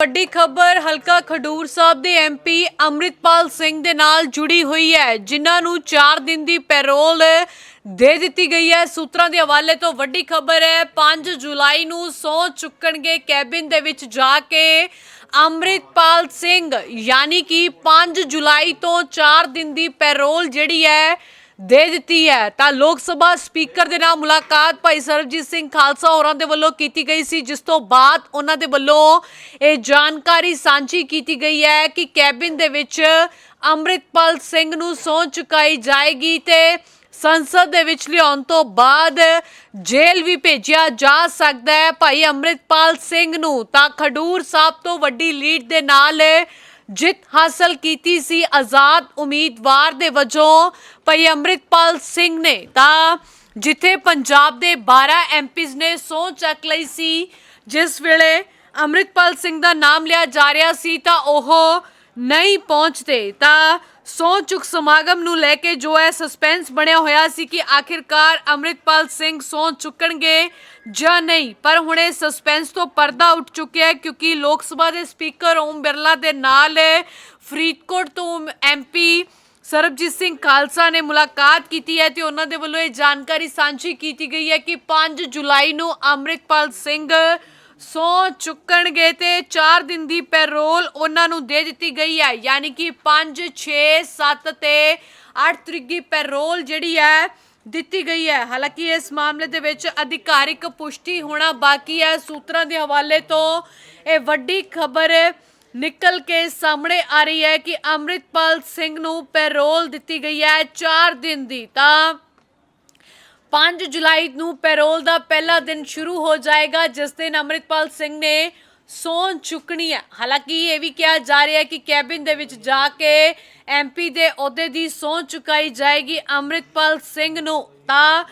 ਵੱਡੀ ਖਬਰ, ਹਲਕਾ ਖਡੂਰ ਸਾਹਿਬ ਦੇ ਐਮਪੀ ਅੰਮ੍ਰਿਤਪਾਲ ਸਿੰਘ ਦੇ ਨਾਲ ਜੁੜੀ ਹੋਈ ਹੈ, ਜਿਨ੍ਹਾਂ ਨੂੰ 4 ਦਿਨ ਦੀ ਪੈਰੋਲ ਦੇ ਦਿੱਤੀ ਗਈ ਹੈ। ਸੂਤਰਾਂ ਦੇ ਹਵਾਲੇ ਤੋਂ ਵੱਡੀ ਖਬਰ ਹੈ 5 ਜੁਲਾਈ ਨੂੰ ਸੌ ਚੁੱਕਣਗੇ ਕੈਬਿਨ ਦੇ ਵਿੱਚ ਜਾ ਕੇ ਅੰਮ੍ਰਿਤਪਾਲ ਸਿੰਘ। ਯਾਨੀ ਕਿ 5 ਜੁਲਾਈ ਤੋਂ 4 ਦਿਨ ਦੀ ਪੈਰੋਲ ਜਿਹੜੀ ਹੈ ਦੇ ਦਿੱਤੀ ਹੈ। ਤਾਂ ਲੋਕ ਸਭਾ ਸਪੀਕਰ ਦੇ ਨਾਲ ਮੁਲਾਕਾਤ ਭਾਈ ਸਰਬਜੀਤ ਸਿੰਘ ਖਾਲਸਾ ਹੋਰਾਂ ਦੇ ਵੱਲੋਂ ਕੀਤੀ ਗਈ ਸੀ, ਜਿਸ ਤੋਂ ਬਾਅਦ ਉਹਨਾਂ ਦੇ ਵੱਲੋਂ ਇਹ ਜਾਣਕਾਰੀ ਸਾਂਝੀ ਕੀਤੀ ਗਈ ਹੈ ਕਿ ਕੈਬਿਨ ਦੇ ਵਿੱਚ ਅੰਮ੍ਰਿਤਪਾਲ ਸਿੰਘ ਨੂੰ ਸੌਂ ਚੁਕਾਈ ਜਾਏਗੀ ਤੇ ਸੰਸਦ ਦੇ ਵਿੱਚ ਲਿਆਉਣ ਤੋਂ ਬਾਅਦ ਜੇਲ੍ਹ ਵੀ ਭੇਜਿਆ ਜਾ ਸਕਦਾ ਹੈ। ਭਾਈ ਅੰਮ੍ਰਿਤਪਾਲ ਸਿੰਘ ਨੂੰ ਤਾਂ ਖਡੂਰ ਸਾਹਿਬ ਤੋਂ ਵੱਡੀ ਲੀਡ ਦੇ ਨਾਲ ਜਿੱਤ ਹਾਸਲ ਕੀਤੀ ਸੀ ਆਜ਼ਾਦ ਉਮੀਦਵਾਰ ਦੇ ਵਜੋਂ ਭਾਈ ਅੰਮ੍ਰਿਤਪਾਲ ਸਿੰਘ ਨੇ। ਤਾਂ ਜਿੱਥੇ ਪੰਜਾਬ ਦੇ 12 ਐਮਪੀਜ਼ ਨੇ ਸਹੁੰ ਚੱਕ ਲਈ ਸੀ, ਜਿਸ ਵੇਲੇ ਅੰਮ੍ਰਿਤਪਾਲ ਸਿੰਘ ਦਾ ਨਾਮ ਲਿਆ ਜਾ ਰਿਹਾ ਸੀ, ਤਾਂ ਉਹ ਨਹੀਂ ਪਹੁੰਚਦੇ, ਤਾਂ ਸਹੁੰ ਚੁੱਕ ਸਮਾਗਮ ਨੂੰ ਲੈ ਕੇ ਜੋ ਹੈ ਸਸਪੈਂਸ ਬਣਿਆ ਹੋਇਆ ਸੀ ਕਿ ਆਖਿਰਕਾਰ ਅੰਮ੍ਰਿਤਪਾਲ ਸਿੰਘ ਸਹੁੰ ਚੁੱਕਣਗੇ ਜਾਂ ਨਹੀਂ। ਪਰ ਹੁਣ ਇਹ ਸਸਪੈਂਸ ਤੋਂ ਪਰਦਾ ਉੱਠ ਚੁੱਕਿਆ ਹੈ ਕਿਉਂਕਿ ਲੋਕ ਸਭਾ ਦੇ ਸਪੀਕਰ ਓਮ ਬਿਰਲਾ ਦੇ ਨਾਲ ਫਰੀਦਕੋਟ ਤੋਂ ਐਮਪੀ ਸਰਬਜੀਤ ਸਿੰਘ ਖਾਲਸਾ ਨੇ ਮੁਲਾਕਾਤ ਕੀਤੀ ਹੈ ਤੇ ਉਹਨਾਂ ਦੇ ਵੱਲੋਂ ਇਹ ਜਾਣਕਾਰੀ ਸਾਂਝੀ ਕੀਤੀ ਗਈ ਹੈ ਕਿ 5 ਜੁਲਾਈ ਨੂੰ ਅੰਮ੍ਰਿਤਪਾਲ ਸਿੰਘ ਸੌ ਚੁੱਕਣਗੇ ਤੇ 4 ਦਿਨ ਦੀ ਪੈਰੋਲ ਉਹਨਾਂ ਨੂੰ ਦੇ ਦਿੱਤੀ ਗਈ ਹੈ। ਯਾਨੀ ਕਿ 5 6 7 ਤੇ 8 ਤਰੀਕ ਦੀ ਪੈਰੋਲ ਜਿਹੜੀ ਹੈ, ਦਿੱਤੀ ਗਈ ਹੈ। ਹਾਲਾਂਕਿ ਇਸ ਮਾਮਲੇ ਦੇ ਵਿੱਚ ਅਧਿਕਾਰਿਕ ਪੁਸ਼ਟੀ ਹੋਣਾ ਬਾਕੀ ਹੈ। ਸੂਤਰਾਂ ਦੇ ਹਵਾਲੇ ਤੋਂ ਇਹ ਵੱਡੀ ਖਬਰ ਨਿਕਲ ਕੇ ਸਾਹਮਣੇ ਆ ਰਹੀ ਹੈ ਕਿ ਅੰਮ੍ਰਿਤਪਾਲ ਸਿੰਘ ਨੂੰ ਪੈਰੋਲ ਦਿੱਤੀ ਗਈ ਹੈ 4 ਦਿਨ ਦੀ। ਤਾਂ 5 ਜੁਲਾਈ ਨੂੰ ਪੈਰੋਲ ਦਾ ਪਹਿਲਾ ਦਿਨ ਸ਼ੁਰੂ ਹੋ ਜਾਏਗਾ, ਜਿਸ ਦਿਨ ਅੰਮ੍ਰਿਤਪਾਲ ਸਿੰਘ ਨੇ ਸੌਂ ਚੁੱਕਣੀ ਹੈ। ਹਾਲਾਂਕਿ ਇਹ ਵੀ ਕਿਹਾ ਜਾ ਰਿਹਾ ਹੈ ਕਿ ਕੈਬਿਨ ਦੇ ਵਿੱਚ ਜਾ ਕੇ ਐਮਪੀ ਦੇ ਅਹੁਦੇ ਦੀ ਸੌਂ ਚੁਕਾਈ ਜਾਏਗੀ ਅੰਮ੍ਰਿਤਪਾਲ ਸਿੰਘ ਨੂੰ। ਤਾਂ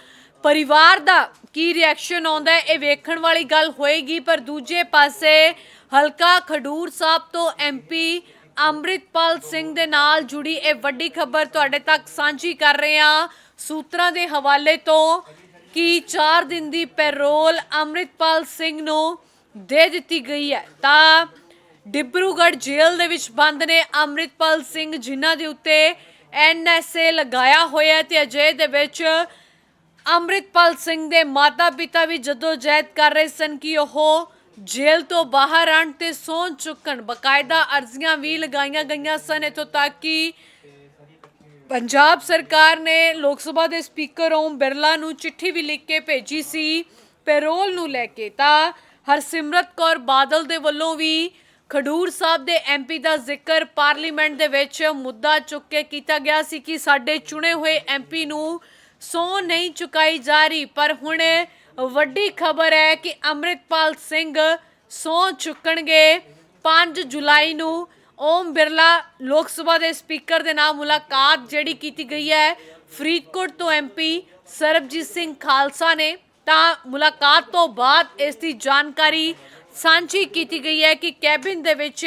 ਪਰਿਵਾਰ ਦਾ ਕੀ ਰਿਐਕਸ਼ਨ ਆਉਂਦਾ ਹੈ, ਇਹ ਵੇਖਣ ਵਾਲੀ ਗੱਲ ਹੋਏਗੀ, ਪਰ ਦੂਜੇ ਪਾਸੇ ਹਲਕਾ ਖਡੂਰ ਸਾਹਿਬ ਤੋਂ ਐਮਪੀ ਅੰਮ੍ਰਿਤਪਾਲ ਸਿੰਘ ਦੇ ਨਾਲ ਜੁੜੀ ਇਹ ਵੱਡੀ ਖਬਰ ਤੁਹਾਡੇ ਤੱਕ ਸਾਂਝੀ ਕਰ ਰਹੇ ਹਾਂ। ਸੂਤਰਾਂ ਦੇ ਹਵਾਲੇ ਤੋਂ ਕਿ 4 ਦਿਨ ਦੀ ਪੈਰੋਲ ਅੰਮ੍ਰਿਤਪਾਲ ਸਿੰਘ ਨੂੰ ਦੇ ਦਿੱਤੀ ਗਈ ਹੈ। ਤਾਂ ਡਿਬਰੂਗੜ੍ਹ ਜੇਲ੍ਹ ਦੇ ਵਿੱਚ ਬੰਦ ਨੇ ਅੰਮ੍ਰਿਤਪਾਲ ਸਿੰਘ ਜਿਨ੍ਹਾਂ ਦੇ ਉੱਤੇ ਐਨਐਸਏ ਲਗਾਇਆ ਹੋਇਆ ਹੈ ਤੇ ਅਜੇ ਦੇ ਵਿੱਚ ਅੰਮ੍ਰਿਤਪਾਲ ਸਿੰਘ ਦੇ ਮਾਤਾ-ਪਿਤਾ ਵੀ ਜਦੋਂ ਜਹਿਦ ਕਰ ਰਹੇ ਸਨ ਕਿ ਉਹ ਜੇਲ੍ਹ ਤੋਂ ਬਾਹਰ ਆਣ ਤੇ ਸੌਂ ਚੁੱਕਣ। ਬਕਾਇਦਾ ਅਰਜ਼ੀਆਂ ਵੀ ਲਗਾਈਆਂ ਗਈਆਂ ਸਨ ਇਥੋਂ ਤੱਕ ਕਿ ਪੰਜਾਬ ਸਰਕਾਰ ਨੇ ਲੋਕ ਸਭਾ ਦੇ ਸਪੀਕਰ ਓਮ ਬਿਰਲਾ ਨੂੰ ਚਿੱਠੀ ਵੀ ਲਿਖ ਕੇ ਭੇਜੀ ਸੀ, ਪੈਰੋਲ ਨੂੰ ਲੈ ਕੇ। ਤਾਂ ਹਰਸਿਮਰਤ ਕੌਰ ਬਾਦਲ ਦੇ ਵੱਲੋਂ ਵੀ ਖਡੂਰ ਸਾਹਿਬ ਦੇ ਐਮਪੀ ਦਾ ਜ਼ਿਕਰ ਪਾਰਲੀਮੈਂਟ ਦੇ ਵਿੱਚ ਮੁੱਦਾ ਚੁੱਕ ਕੇ ਕੀਤਾ ਗਿਆ ਸੀ ਕਿ ਸਾਡੇ ਚੁਣੇ ਹੋਏ ਐਮਪੀ ਨੂੰ ਸੌ ਨਹੀਂ ਚੁਕਾਈ ਜਾ ਰਹੀ। ਪਰ ਹੁਣ ਵੱਡੀ ਖਬਰ ਹੈ ਕਿ ਅੰਮ੍ਰਿਤਪਾਲ ਸਿੰਘ ਸੌ ਚੁੱਕਣਗੇ। 5 ਜੁਲਾਈ ਨੂੰ ਓਮ ਬਿਰਲਾ ਲੋਕ ਸਭਾ ਦੇ ਸਪੀਕਰ ਦੇ ਨਾਲ ਮੁਲਾਕਾਤ ਜਿਹੜੀ ਕੀਤੀ ਗਈ ਹੈ, ਫਰੀਦਕੋਟ ਤੋਂ ਐਮਪੀ ਸਰਬਜੀਤ ਸਿੰਘ ਖਾਲਸਾ ਨੇ। ਤਾਂ ਮੁਲਾਕਾਤ ਤੋਂ ਬਾਅਦ ਇਸ ਦੀ ਜਾਣਕਾਰੀ ਸਾਂਝੀ ਕੀਤੀ ਗਈ ਹੈ ਕਿ ਕੈਬਿਨ ਦੇ ਵਿੱਚ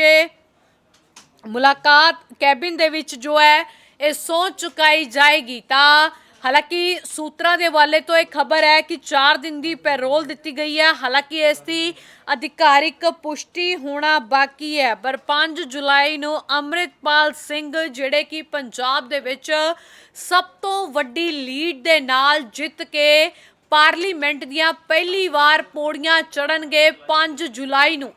ਮੁਲਾਕਾਤ ਕੈਬਿਨ ਦੇ ਵਿੱਚ ਜੋ ਹੈ, ਇਹ ਸੌਂ ਚੁਕਾਈ ਜਾਏਗੀ। ਤਾਂ ਹਾਲਾਂਕਿ ਸੂਤਰਾਂ ਦੇ ਵਾਲੇ ਤੋਂ ਇਹ ਖਬਰ ਹੈ ਕਿ 4 ਦਿਨ ਦੀ ਪੈਰੋਲ ਦਿੱਤੀ ਗਈ ਹੈ। ਹਾਲਾਂਕਿ ਇਸ ਦੀ ਅਧਿਕਾਰਿਕ ਪੁਸ਼ਟੀ ਹੋਣਾ ਬਾਕੀ ਹੈ। ਪਰ 5 ਜੁਲਾਈ ਨੂੰ ਅੰਮ੍ਰਿਤਪਾਲ ਸਿੰਘ, ਜਿਹੜੇ ਕਿ ਪੰਜਾਬ ਦੇ ਵਿੱਚ ਸਭ ਤੋਂ ਵੱਡੀ ਲੀਡ ਦੇ ਨਾਲ ਜਿੱਤ ਕੇ ਪਾਰਲੀਮੈਂਟ ਦੀਆਂ ਪਹਿਲੀ ਵਾਰ ਪੌੜੀਆਂ ਚੜਨਗੇ 5 ਜੁਲਾਈ ਨੂੰ